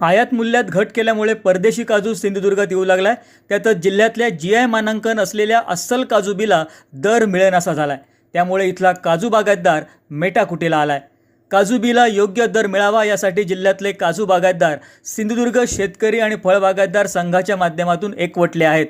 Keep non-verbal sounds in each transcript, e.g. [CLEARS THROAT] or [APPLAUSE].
आयात मूल्यात घट केल्यामुळे परदेशी काजू सिंधुदुर्गात येऊ लागलाय. त्यातच जिल्ह्यातल्या जी आय मानांकन असलेल्या अस्सल काजू बिला दर मिळेनासा झालाय. त्यामुळे इथला काजू बागायतदार मेटाकुटीला आलाय. काजू बिला योग्य दर मिळावा यासाठी जिल्ह्यातले काजू बागायतदार सिंधुदुर्ग शेतकरी आणि फळबागायतदार संघाच्या माध्यमातून एकवटले आहेत.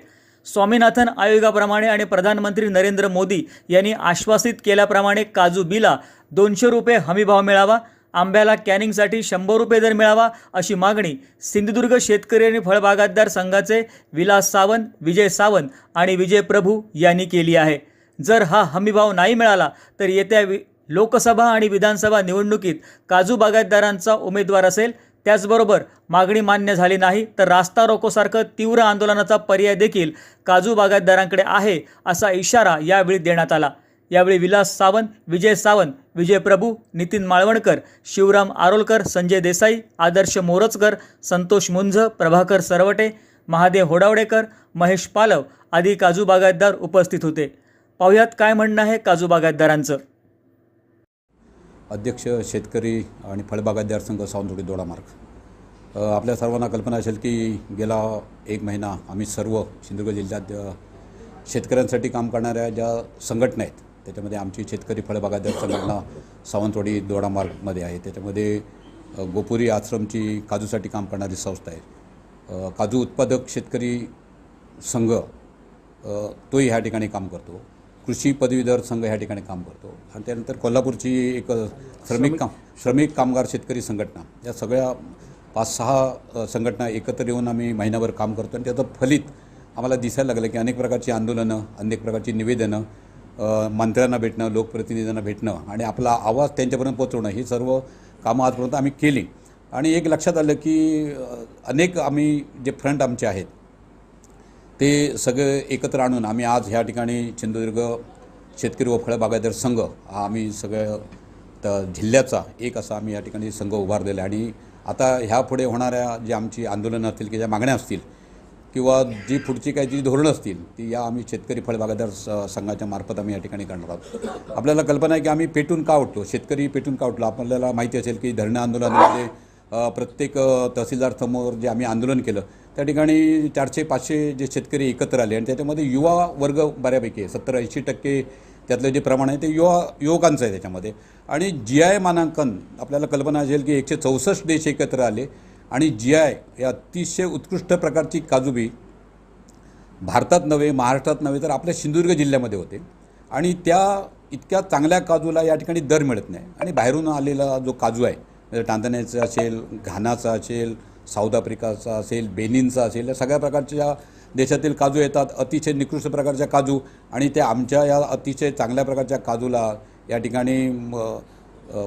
स्वामीनाथन आयोगाप्रमाणे आणि प्रधानमंत्री नरेंद्र मोदी यांनी आश्वासित केल्याप्रमाणे काजू बिला दोनशे रुपये हमीभाव मिळावा. आंब्याला कॅनिंगसाठी शंभर रुपये दर मिळावा अशी मागणी सिंधुदुर्ग शेतकरी आणि फळबागायतदार संघाचे विलास सावंत विजय सावंत आणि विजय प्रभू यांनी केली आहे. जर हा हमीभाव नाही मिळाला तर येत्या वि लोकसभा आणि विधानसभा निवडणुकीत काजू बागायतदारांचा उमेदवार असेल. त्याचबरोबर मागणी मान्य झाली नाही तर रास्ता रोकोसारखं तीव्र आंदोलनाचा पर्याय देखील काजू बागायतदारांकडे आहे असा इशारा यावेळी देण्यात आला. यावेळी विलास सावंत विजय सावंत विजय प्रभू नितीन माळवणकर शिवराम आरोलकर संजय देसाई आदर्श मोरजकर संतोष मुंझ प्रभाकर सरवटे महादेव होडावडेकर महेश पालव आदी काजू बागायतदार उपस्थित होते. पाहुयात काय म्हणणं आहे काजू बागायतदारांचं? अध्यक्ष शेतकरी आणि फळबागायतदार संघ सावंतोडी दोडामार्ग आपल्या सर्वांना कल्पना असेल की गेला एक महिना आम्ही सर्व सिंधुदुर्ग जिल्ह्यात शेतकऱ्यांसाठी काम करणाऱ्या ज्या संघटना आहेत त्याच्यामध्ये आमची शेतकरी फळबागायतदार संघटना सावंतवाडी दोडामार्गमध्ये आहे. त्याच्यामध्ये गोपुरी आश्रमची काजूसाठी काम करणारी संस्था आहे. काजू उत्पादक शेतकरी संघ तोही ह्या ठिकाणी काम करतो. कृषी पदवीधर संघ ह्या ठिकाणी काम करतो. आणि त्यानंतर कोल्हापूरची एक श्रमिक काम श्रमिक कामगार शेतकरी संघटना. या सगळ्या पाच सहा संघटना एकत्र येऊन आम्ही महिनाभर काम करतो. आणि त्याचं फलित आम्हाला दिसायला लागलं की अनेक प्रकारची आंदोलनं अनेक प्रकारची निवेदनं मंत्र्यांना भेटणं लोकप्रतिनिधींना भेटणं आणि आपला आवाज त्यांच्यापर्यंत पोचवणं ही सर्व कामं आजपर्यंत आम्ही केली. आणि एक लक्षात आलं की अनेक आम्ही जे फ्रंट आमचे आहेत ते सगळे एकत्र आणून आम्ही आज ह्या ठिकाणी सिंधुदुर्ग शेतकरी व फळबागायतदार संघ हा आम्ही सगळ्या तर जिल्ह्याचा एक असा आम्ही या ठिकाणी संघ उभारलेला आहे. आणि आता ह्यापुढे होणाऱ्या ज्या आमची आंदोलनं असतील की ज्या मागण्या असतील किंवा जी पुढची काही जी धोरणं असतील ती या आम्ही शेतकरी फळबागादार संघाच्या मार्फत आम्ही या ठिकाणी करणार आहोत. आपल्याला कल्पना आहे की आम्ही पेटून का उठतो शेतकरी पेटून का उठलो? आपल्याला माहिती असेल की धरणं आंदोलनामध्ये प्रत्येक तहसीलदार समोर जे आम्ही आंदोलन केलं त्या ठिकाणी चारशे पाचशे जे शेतकरी एकत्र आले आणि त्याच्यामध्ये युवा वर्ग बऱ्यापैकी आहे. सत्तर ऐंशी टक्के त्यातलं जे प्रमाण आहे ते युवा युवकांचं आहे त्याच्यामध्ये. आणि जी आय मानांकन आपल्याला कल्पना असेल की एकशे चौसष्ट देश एकत्र आले. आणि जी आय या अतिशय उत्कृष्ट प्रकारची काजूबी भारतात नव्हे महाराष्ट्रात नव्हे तर आपल्या सिंधुदुर्ग जिल्ह्यामध्ये होते. आणि त्या इतक्या चांगल्या काजूला या ठिकाणी दर मिळत नाही. आणि बाहेरून आलेला जो काजू आहे म्हणजे टांझानियाचा असेल घानाचा असेल साऊथ आफ्रिकाचा असेल बेनिनचा असेल या सगळ्या प्रकारच्या देशातील काजू येतात. अतिशय निकृष्ट प्रकारच्या काजू आणि त्या आमच्या या अतिशय चांगल्या प्रकारच्या काजूला या ठिकाणी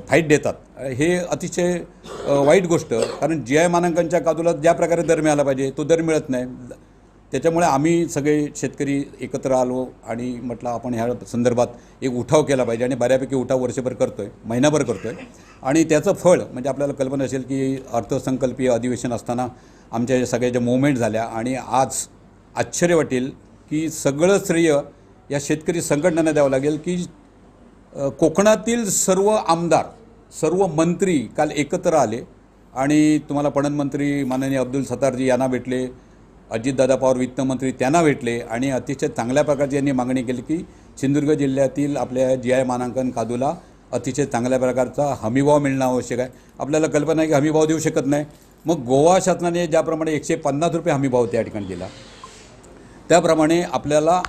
फाईट देतात. हे अतिशय वाईट गोष्ट. कारण जी आय मानांकनच्या काजूला ज्या प्रकारे दर मिळाला पाहिजे तो दर मिळत नाही. त्याच्यामुळे आम्ही सगळे शेतकरी एकत्र आलो आणि म्हटलं आपण ह्या संदर्भात एक उठाव केला पाहिजे आणि बऱ्यापैकी उठाव वर्षभर करतो आहे महिनाभर करतो आहे आणि त्याचं फळ म्हणजे आपल्याला कल्पना असेल की अर्थसंकल्पीय अधिवेशन असताना आमच्या सगळ्या ज्या मुवमेंट झाल्या आणि आज आश्चर्य वाटेल की सगळं श्रेय या शेतकरी संघटनांना द्यावं लागेल की कोकणातील सर्व आमदार सर्व मंत्री काल एकत्र आले आणि तुम्हाला पणन मंत्री माननीय अब्दुल सतारजी यांना भेटले अजितदादा पवार वित्तमंत्री त्यांना भेटले आणि अतिशय चांगल्या प्रकारची यांनी मागणी केली की सिंधुदुर्ग जिल्ह्यातील आपल्या जी आय मानांकन कादूला अतिशय चांगल्या प्रकारचा हमीभाव मिळणं आवश्यक आहे. आपल्याला कल्पना आहे की हमीभाव देऊ शकत नाही. मग गोवा शासनाने ज्याप्रमाणे एकशे पन्नास रुपये हमीभाव त्या ठिकाणी दिला त्याप्रमाणे आपल्याला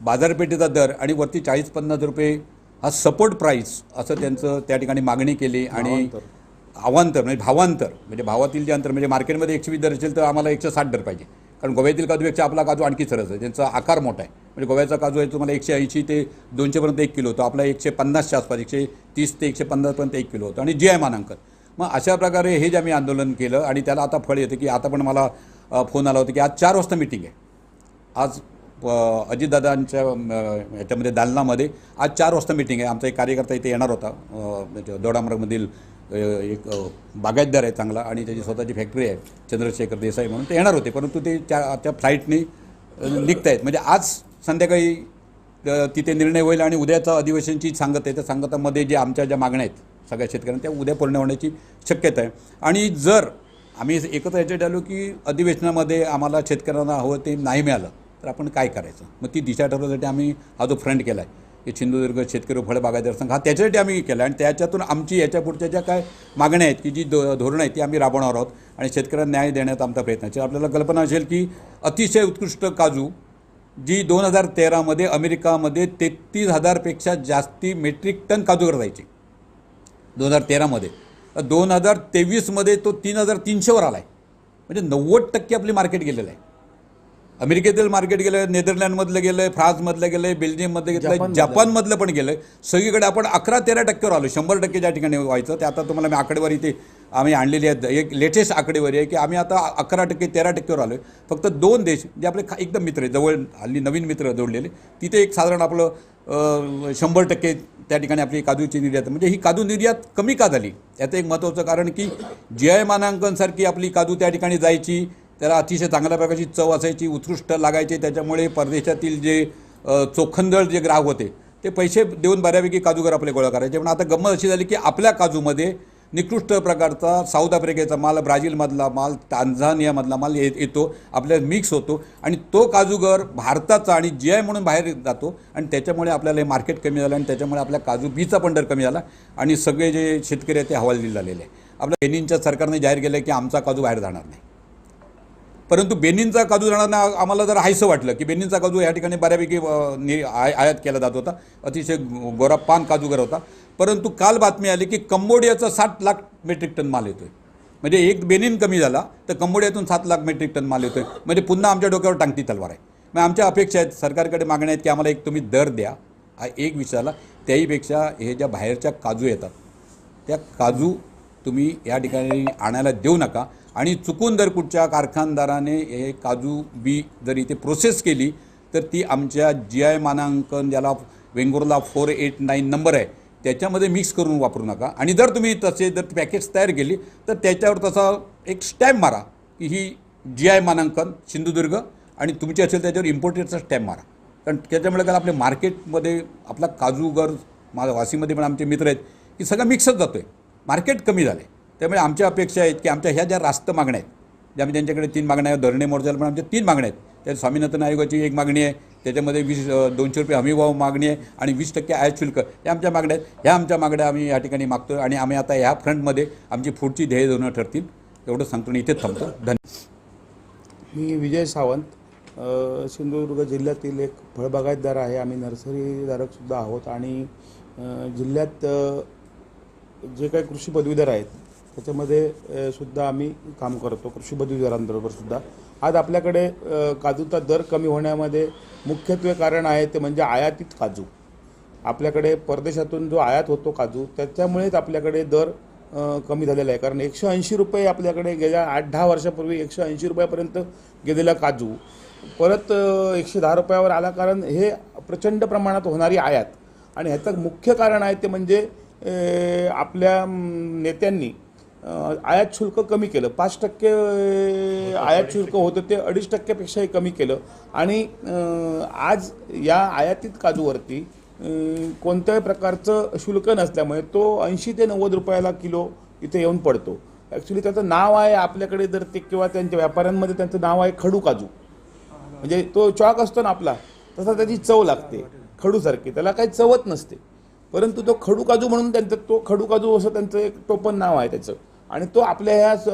बाजारपेठेचा दर आणि वरती चाळीस पन्नास रुपये हा सपोर्ट प्राईस असं त्यांचं त्या ठिकाणी मागणी केली आणि अवांतर म्हणजे भावांतर म्हणजे भावातील जे अंतर म्हणजे मार्केटमध्ये एकशे वीस दर असेल तर आम्हाला एकशे साठ दर पाहिजे. कारण गोव्यातील काजूपेक्षा आपला काजू आणखी सरस आहे. त्यांचा आकार मोठा आहे. म्हणजे गोव्याचा काजू आहे तुम्हाला एकशे ऐंशी ते दोनशेपर्यंत एक किलो होतो. आपला एकशे पन्नासच्या आसपास एकशे तीस ते एकशे पन्नासपर्यंत एक किलो होतो. आणि जी आय मानांकन. मग अशा प्रकारे हे जे आम्ही आंदोलन केलं आणि त्याला आता फळ येतं की आता पण मला फोन आला होता की आज चार वाजता मिटिंग आहे. आज अजितदादांच्या ह्याच्यामध्ये दालनामध्ये आज चार वाजता मिटिंग आहे. आमचा एक कार्यकर्ता इथे येणार होता. म्हणजे दोडामार्गमधील एक बागायतदार आहे चांगला आणि त्याची स्वतःची फॅक्टरी आहे. चंद्रशेखर देसाई म्हणून ते येणार होते. परंतु ते त्या त्या फ्लाईटने निघत आहेत म्हणजे आज संध्याकाळी तिथे निर्णय होईल आणि उद्याचं अधिवेशनची सांगत आहे त्या सांगतामध्ये जे आमच्या ज्या मागण्या आहेत सगळ्या शेतकऱ्यांना त्या उद्या पूर्ण होण्याची शक्यता आहे. आणि जर आम्ही एकत्र याच्यात आलो की अधिवेशनामध्ये आम्हाला शेतकऱ्यांना हवं ते नाही मिळालं तर आपण काय करायचं? मग ती दिशा ठरवण्यासाठी आम्ही हा जो फ्रंट केला आहे हे सिंधुदुर्ग शेतकरी फळबागायदार संघ हा त्याच्यासाठी आम्ही केला आणि त्याच्यातून आमची याच्या पुढच्या ज्या काय मागण्या आहेत की जी धो धोरणं आहेत ती आम्ही राबवणार आहोत. आणि शेतकऱ्यांना न्याय देण्याचा आमचा प्रयत्न आहे. आपल्याला कल्पना असेल की अतिशय उत्कृष्ट काजू जी दोन हजार तेरामध्ये अमेरिकामध्ये तेहतीस हजारपेक्षा जास्ती मेट्रिक टन काजूवर जायचे दोन हजार तेरामध्ये. दोन हजार तेवीसमध्ये तो तीन हजार तीनशेवर आला आहे म्हणजे नव्वद टक्के आपली मार्केट गेलेलं आहे. अमेरिकेतील मार्केट गेलं नेदरलँडमधलं गेलं फ्रान्समधलं गेलं बेल्जियममधलं गेलं आहे जपानमधलं पण गेलं सगळीकडे आपण अकरा तेरा टक्क्यावर आलो शंभर टक्के ज्या ठिकाणी व्हायचं ते आता तुम्हाला मी आकडेवारी ते आम्ही आणलेली आहे एक लेटेस्ट आकडेवारी आहे की आम्ही आता अकरा टक्के तेरा टक्क्यावर आलो आहे फक्त दोन देश जे आपले खा- एकदम मित्र आहे जवळ हल्ली नवीन मित्र जोडलेले तिथे एक साधारण आपलं शंभर टक्के त्या ठिकाणी आपली काजूची निर्यात म्हणजे ही काजू निर्यात कमी का झाली? याचं एक महत्त्वाचं कारण की जी आय मानांकनसारखी आपली काजू त्या ठिकाणी जायची त्याला अतिशय चांगल्या प्रकारची चव असायची उत्कृष्ट लागायची. त्याच्यामुळे परदेशातील जे चोखंदळ जे ग्राहक होते ते पैसे देऊन बऱ्यापैकी काजूगर आपले गोळा करायचे. पण आता गंमत अशी झाली की आपल्या काजूमध्ये निकृष्ट प्रकारचा साऊथ आफ्रिकेचा माल ब्राझीलमधला माल टांझानियामधला माल ये येतो. आपल्याला मिक्स होतो. आणि तो काजूगर भारताचा आणि जी आय म्हणून बाहेर जातो. आणि त्याच्यामुळे आपल्याला हे मार्केट कमी झालं आणि त्याच्यामुळे आपल्या काजू बीचा पण दर कमी झाला. आणि सगळे जे शेतकरी आहेत ते हवालदिल झालेले आहे आपल्या बेनिनच्या सरकारने जाहीर केलं की आमचा काजू बाहेर जाणार नाही. परंतु बेनिनचा काजू जाणारा आम्हाला जर हायसं वाटलं की बेनिनचा काजू या ठिकाणी बऱ्यापैकी नि आय आयात केला जात होता. अतिशय गोरा पान काजूगर होता. परंतु काल बातमी आली की कंबोडियाचा साठ लाख मेट्रिक टन माल येतो आहे म्हणजे एक बेनिन कमी झाला तर कंबोडियातून सात लाख मेट्रिक टन माल येतो आहे म्हणजे पुन्हा आमच्या डोक्यावर टांगती तलवार आहे. मग आमच्या अपेक्षा आहेत सरकारकडे मागण्या आहेत की आम्हाला एक तुम्ही दर द्या. हा एक विषयाला त्याहीपेक्षा हे ज्या बाहेरच्या काजू येतात त्या काजू तुम्ही या ठिकाणी आणायला देऊ नका. आणि चुकून जर कुठच्या कारखानदाराने हे काजू बी जर इथे प्रोसेस केली तर ती आमच्या जी आय मानांकन ज्याला Vengurla four eight nine number आहे त्याच्यामध्ये मिक्स करून वापरू नका. आणि जर तुम्ही तसे जर पॅकेट्स तयार केली तर त्याच्यावर तसा एक स्टॅम्प मारा की ही जी आय मानांकन सिंधुदुर्ग आणि तुमची असेल त्याच्यावर इम्पोर्टेडचा स्टॅम्प मारा. कारण त्याच्यामुळे काय आपल्या मार्केटमध्ये आपला काजूगर मा वासीमध्ये पण आमचे मित्र आहेत की सगळं मिक्सच जातो आहे मार्केट कमी झालं. आहे त्यामुळे आमच्या अपेक्षा आहेत की आमच्या ह्या ज्या रास्त मागण्या आहेत ज्या आम्ही त्यांच्याकडे तीन मागण्या आहेत धरणे मोर्चाला पण आमच्या तीन मागण्या आहेत. त्या स्वामीनाथन आयोगाची एक मागणी आहे त्याच्यामध्ये वीस दोनशे रुपये हमीभाव मागणी आहे आणि वीस टक्के आयात शुल्क या आमच्या मागण्या आहेत. ह्या आमच्या मागण्या आम्ही या ठिकाणी मागतो आणि आम्ही आता ह्या फ्रंटमध्ये आमची पुढची ध्येय धोरणं ठरतील एवढं सांगतो आणि इथेच थांबतो. धन्यवाद मी विजय सावंत सिंधुदुर्ग जिल्ह्यातील एक फळबागायतदार आहे. आम्ही नर्सरीधारकसुद्धा आहोत आणि जिल्ह्यात जे काही कृषी पदवीधर आहेत त्याच्यामध्ये सुद्धा आम्ही काम करतो कृषी पदवीधरांबरोबर सुद्धा. आज आपल्याकडे काजूचा दर कमी होण्यामध्ये मुख्यत्वे कारण आहे ते म्हणजे आयातीत काजू. आपल्याकडे परदेशातून जो आयात होतो काजू त्याच्यामुळेच आपल्याकडे दर कमी झालेला आहे. कारण एकशे ऐंशी रुपये आपल्याकडे गेल्या आठ दहा वर्षापूर्वी एकशे ऐंशी रुपयापर्यंत गेलेला काजू. परत एकशे दहा रुपयावर आला कारण हे प्रचंड प्रमाणात होणारी आयात. आणि ह्याचं मुख्य कारण आहे ते म्हणजे आपल्या नेत्यांनी आयात शुल्क कमी केलं. पाच टक्के आयात शुल्क होतं ते अडीच टक्क्यापेक्षाही कमी केलं. आणि आज या आयातीत काजूवरती कोणत्याही प्रकारचं शुल्क नसल्यामुळे तो ऐंशी ते नव्वद रुपयाला किलो इथे येऊन पडतो. ॲक्च्युली त्याचं नाव आहे आपल्याकडे जर ते किंवा त्यांच्या व्यापाऱ्यांमध्ये त्यांचं नाव आहे खडू काजू. म्हणजे तो चॉक असतो ना आपला तसा त्याची चव लागते. खडूसारखी त्याला काही चवत नसते. परंतु तो खडू काजू म्हणून त्यांचं तो खडू काजू असं त्यांचं एक टोपण नाव आहे त्याचं. आणि तो आपल्या ह्या स-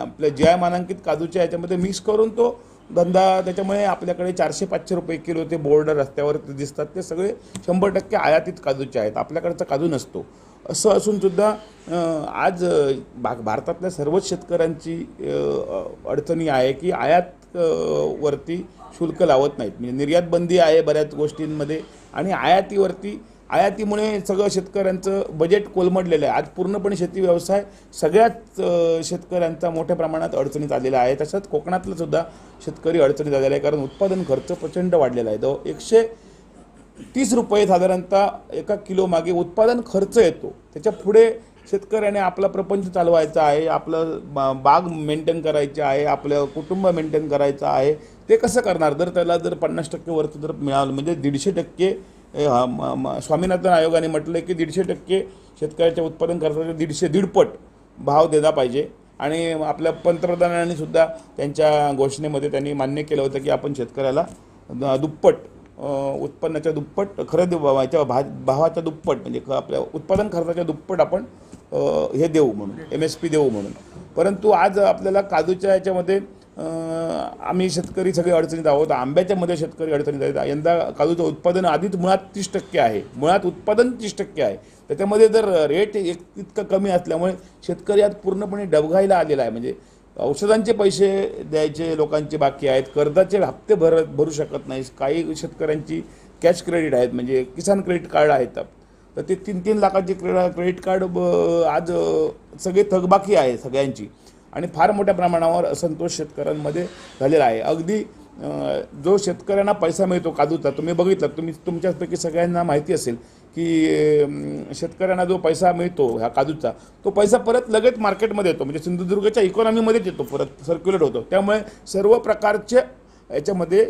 आपल्या जे आय मानांकित काजूच्या ह्याच्यामध्ये मिक्स करून तो धंदा त्याच्यामुळे आपल्याकडे चारशे पाचशे रुपये किलो ते बोर्ड रस्त्यावर ते दिसतात. ते सगळे शंभर टक्के आयातीत काजूचे आहेत. आपल्याकडचा काजू नसतो. असं असून सुद्धा आज भा भारतातल्या सर्वच शेतकऱ्यांची अडचणी आहे की आयात वरती शुल्क लावत नाहीत. म्हणजे निर्यात बंदी आहे बऱ्याच गोष्टींमध्ये आणि आयातीवरती आयातीमुळे सगळं शेतकऱ्यांचं बजेट कोलमडलेलं आहे. आज पूर्णपणे शेती व्यवसाय सगळ्याच शेतकऱ्यांचा मोठ्या प्रमाणात अडचणीत आलेला आहे. तसंच कोकणातलं सुद्धा शेतकरी अडचणीत आलेला आहे कारण उत्पादन खर्च प्रचंड वाढलेला आहे. तो एकशे तीस रुपये साधारणतः एका किलो मागे उत्पादन खर्च येतो. त्याच्या पुढे शेतकऱ्याने आपला प्रपंच चालवायचा आहे आपलं बा- बाग मेंटेन करायचे आहे आपलं कुटुंब मेंटेन करायचं आहे. ते कसं करणार? जर त्याला जर पन्नास टक्के वरचं जर मिळालं म्हणजे दीडशे टक्के स्वामीनाथन आयोगाने म्हटलं की दीडशे टक्के शेतकऱ्याच्या उत्पादन खर्चाचे दीडशे दीडपट भाव दिला पाहिजे. आणि आपल्या पंतप्रधानांनी सुद्धा त्यांच्या घोषणेमध्ये त्यांनी मान्य केलं होतं की आपण शेतकऱ्याला दुप्पट उत्पन्नाच्या दुप्पट खरेदी भावाच्या भा भावाच्या दुप्पट म्हणजे आपल्या उत्पादन खर्चाच्या दुप्पट आपण हे देऊ म्हणून एम एस पी देऊ म्हणून. परंतु आज आपल्याला काजूच्या याच्यामध्ये आम्ही शेतकरी सगळे अडचणीत आहोत. आंब्याच्या मध्ये शेतकरी अडचणीत आहेत. यंदा काजूचं उत्पादन आधीच मुळात तीस टक्के आहे. मुळात उत्पादन तीस टक्के आहे. त्याच्यामध्ये जर रेट एक इतकं कमी असल्यामुळे शेतकरी आज पूर्णपणे डबघाईला आलेला आहे. म्हणजे औषधांचे पैसे द्यायचे लोकांचे बाकी आहेत. कर्जाचे हप्ते भर भरू शकत नाही काही शेतकऱ्यांची कॅश क्रेडिट आहेत. म्हणजे किसान क्रेडिट कार्ड आहेत. तर ते तीन तीन लाखाचे क्रे क्रेडिट कार्ड ब- आज सगळे थकबाकी आहे सगळ्यांची. आणि फार मोठ्या प्रमाणावर असंतोष शेतकऱ्यांमध्ये झालेला आहे. अगदी जो शेतकऱ्यांना पैसा मिळतो काजूचा तुम्ही बघितलं तुम्ही तुमच्यापैकी सगळ्यांना माहिती असेल की शेतकऱ्यांना जो पैसा मिळतो ह्या काजूचा तो पैसा परत लगेच मार्केटमध्ये येतो. म्हणजे सिंधुदुर्गच्या इकॉनॉमीमध्येच येतो परत सर्क्युलेट होतो. त्यामुळे सर्व प्रकारचे याच्यामध्ये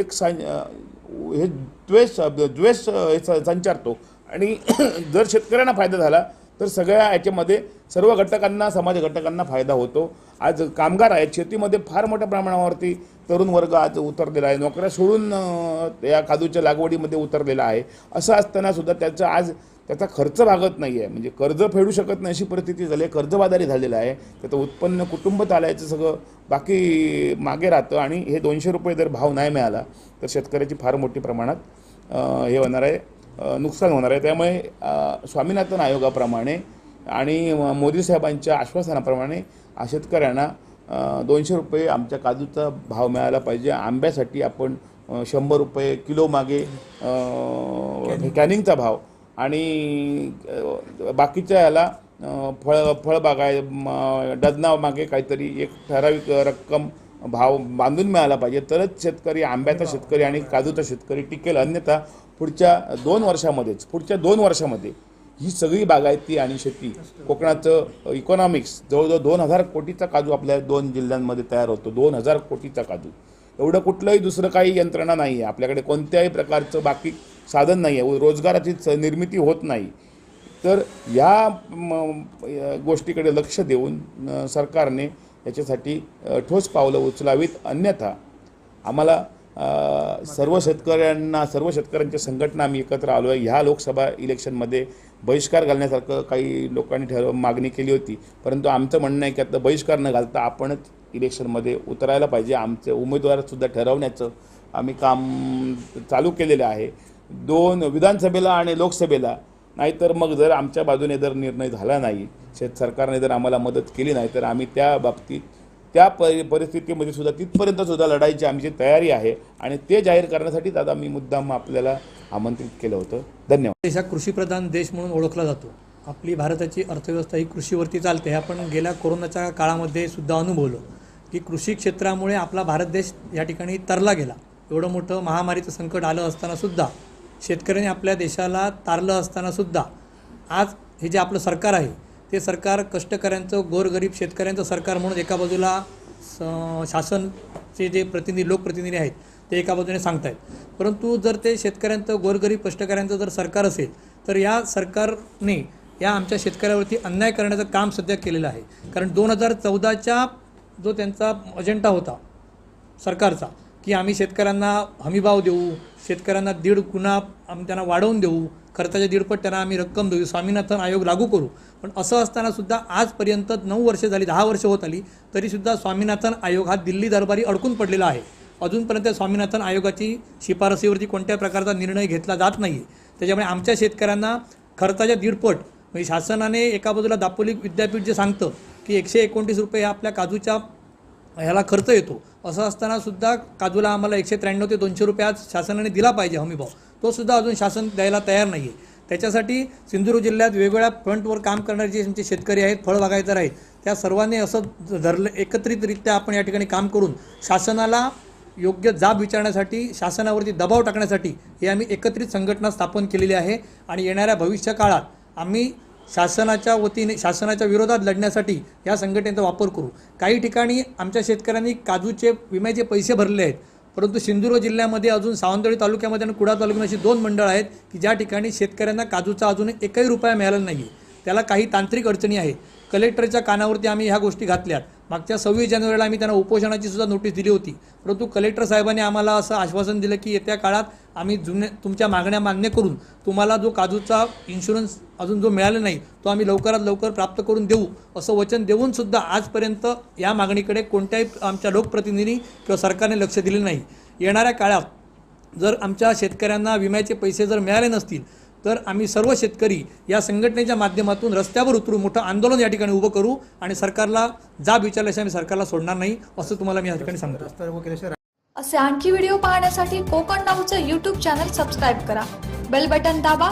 एक सा हे द्वेष द्वेष हे संचारतो. आणि [CLEARS THROAT] जर शेतकऱ्यांना फायदा झाला तर सगळ्या याच्यामध्ये सर्व घटकांना समाज घटकांना फायदा होतो. आज कामगार आहेत शेतीमध्ये फार मोठ्या प्रमाणावरती तरुण वर्ग आज उतरलेला आहे. नोकऱ्या सोडून या काजूच्या लागवडीमध्ये उतरलेला आहे. असं असताना सुद्धा त्याचं आज त्याचा खर्च भागत नाही आहे म्हणजे कर्ज फेडू शकत नाही अशी परिस्थिती झाली आहे. कर्जबाजारी झालेलं आहे. त्याचं उत्पन्न कुटुंब चालायचं सगळं बाकी मागे राहतं आणि हे दोनशे रुपये जर भाव नाही मिळाला तर शेतकऱ्याची फार मोठी प्रमाणात हे होणार आहे. नुकसान होणार आहे. त्यामुळे स्वामीनाथन आयोगाप्रमाणे आणि मोदी साहेबांच्या आश्वासनाप्रमाणे शेतकऱ्यांना दोनशे रुपये आमच्या काजूचा भाव मिळाला पाहिजे. आंब्यासाठी आपण शंभर रुपये किलो मागे कॅनिंगचा भाव आणि बाकीच्या याला फळ फळबाग आहे म- डझना मागे काहीतरी एक ठराविक रक्कम भाव बांधून मिळाला पाहिजे. तरच शेतकरी आंब्याचा शेतकरी आणि काजूचा शेतकरी टिकेल. अन्यथा पुढच्या दोन वर्षामध्येच पुढच्या दोन वर्षामध्ये ही सगळी बागायती आणि शेती कोकणाचं इकॉनॉमिक्स जवळजवळ दोन हजार कोटीचा काजू आपल्या दोन जिल्ह्यांमध्ये तयार होतो. दोन हजार कोटीचा काजू. एवढं कुठलंही दुसरं काही यंत्रणा नाही आहे आपल्याकडे कोणत्याही प्रकारचं बाकी साधन नाही आहे रोजगाराची निर्मिती होत नाही. तर या म, गोष्टीकडे लक्ष देऊन सरकारने याच्यासाठी ठोस पावलं उचलावीत. अन्यथा आम्हाला सर्व शेतकऱ्यांना सर्व शेतकऱ्यांच्या संघटना आम्ही एकत्र आलो आहे ह्या लोकसभा इलेक्शनमध्ये बहिष्कार घालण्यासारखं काही लोकांनी ठरव मागणी केली होती. परंतु आमचं म्हणणं आहे की आता बहिष्कार न घालता आपणच इलेक्शनमध्ये उतरायला पाहिजे. आमचे उमेदवारसुद्धा ठरवण्याचं आम्ही काम चालू केलेलं आहे. दोन विधानसभेला आणि लोकसभेला नाहीतर मग जर आमच्या बाजूने जर निर्णय झाला नाही शेत सरकारने जर आम्हाला मदत केली नाही तर आम्ही त्या बाबतीत त्या परि परिस्थितीमध्ये सुद्धा तिथपर्यंत सुद्धा लढायची आमची तयारी आहे आणि ते जाहीर करण्यासाठीच आता मी मुद्दाम आपल्याला आमंत्रित केलं होतं. धन्यवाद. देश हा कृषीप्रधान देश म्हणून ओळखला जातो. आपली भारताची अर्थव्यवस्था ही कृषीवरती चालते. हे आपण गेल्या कोरोनाच्या काळामध्ये सुद्धा अनुभवलं की कृषी क्षेत्रामुळे आपला भारत देश या ठिकाणी तरला गेला. एवढं मोठं महामारीचं संकट आलं असताना सुद्धा शेतकऱ्यांनी आपल्या देशाला तारलं असताना सुद्धा आज हे जे आपलं सरकार आहे ते सरकार कष्टकऱ्यांचं गोरगरीब शेतकऱ्यांचं सरकार म्हणून एका बाजूला स- शासनचे जे प्रतिनिधी लोकप्रतिनिधी आहेत ते एका बाजूने सांगतायत. परंतु जर ते शेतकऱ्यांचं गोरगरीब कष्टकऱ्यांचं जर सरकार असेल तर या सरकारने या आमच्या शेतकऱ्यावरती अन्याय करण्याचं काम सध्या केलेलं आहे. कारण दोन हजार चौदाच्या जो त्यांचा अजेंडा होता सरकारचा की आम्ही शेतकऱ्यांना हमीभाव देऊ शेतकऱ्यांना दीड गुणा आम्ही त्यांना वाढवून देऊ खर्चाच्या दीडपट त्यांना आम्ही रक्कम देऊ. स्वामीनाथन आयोग लागू करू. पण असं असताना सुद्धा आजपर्यंत नऊ वर्ष झाली दहा वर्ष होत आली तरीसुद्धा स्वामीनाथन आयोग हा दिल्ली दरबारी अडकून पडलेला आहे. अजूनपर्यंत स्वामीनाथन आयोगाची शिफारसीवरती कोणत्या प्रकारचा निर्णय घेतला जात नाही त्याच्यामुळे आमच्या शेतकऱ्यांना खर्चाच्या दीडपट म्हणजे शासनाने एका बाजूला दापोली विद्यापीठ जे सांगतं की एकशे एकोणतीस रुपये हा आपल्या काजूच्या ह्याला खर्च येतो. असं असताना सुद्धा काजूला आम्हाला एकशे त्र्याण्णव ते दोनशे रुपये आज शासनाने दिला पाहिजे हमीभाव तो सुद्धा अजून शासन द्यायला तयार नाही आहे त्याच्यासाठी सिंधुदुर्ग जिल्ह्यात वेगवेगळ्या फ्रंटवर काम करणारे जे आमचे शेतकरी आहेत फळबागायतर आहेत त्या सर्वांनी असं धरलं एकत्रितरित्या आपण या ठिकाणी काम करून शासनाला योग्य जाब विचारण्यासाठी शासनावरती दबाव टाकण्यासाठी हे आम्ही एकत्रित संघटना स्थापन केलेली आहे. आणि येणाऱ्या भविष्य काळात आम्ही शासनाच्या वतीने शासनाच्या विरोधात लढण्यासाठी या संघटनेचा वापर करू. काही ठिकाणी आमच्या शेतकऱ्यांनी काजूचे विम्याचे पैसे भरले आहेत परंतु सिंधुदुर्ग जिल्ह्यामध्ये अजून सावंतवाडी तालुक्यामध्ये आणि कुडा तालुक्यामध्ये अशी दोन मंडळ आहेत की ज्या ठिकाणी शेतकऱ्यांना काजूचा अजून एकही रुपया मिळाला नाही आहे त्याला काही तांत्रिक अडचणी आहेत. कलेक्टरच्या कानावरती आम्ही ह्या गोष्टी घातल्यात. मागच्या सव्वीस जानेवारीला आम्ही त्यांना उपोषणाची सुद्धा नोटीस दिली होती. परंतु कलेक्टर साहेबांनी आम्हाला असं आश्वासन दिलं की येत्या काळात आम्ही जुने तुमच्या मागण्या मान्य करून तुम्हाला जो काजूचा इन्शुरन्स अजून जो मिळाला नाही तो आम्ही लवकरात लवकर प्राप्त करून देऊ असं वचन देऊन सुद्धा आजपर्यंत या मागणीकडे कोणत्याही आमच्या लोकप्रतिनिधींनी किंवा सरकारने लक्ष दिले नाही. येणाऱ्या काळात जर आमच्या शेतकऱ्यांना विम्याचे पैसे जर मिळाले नसतील तर आम्ही सर्व शेतकरी या संघटनेच्या माध्यमातून रस्त्यावर उतरू मोठं आंदोलन या ठिकाणी उभं करू आणि सरकारला जाब विचारल्याशिवाय आम्ही सरकारला सोडणार नाही असं तुम्हाला मी या ठिकाणी सांगतो. असे आणखी व्हिडिओ पाहण्यासाठी कोकण नाऊचं यूट्यूब चॅनल सबस्क्राईब करा. बेल बटन दाबा.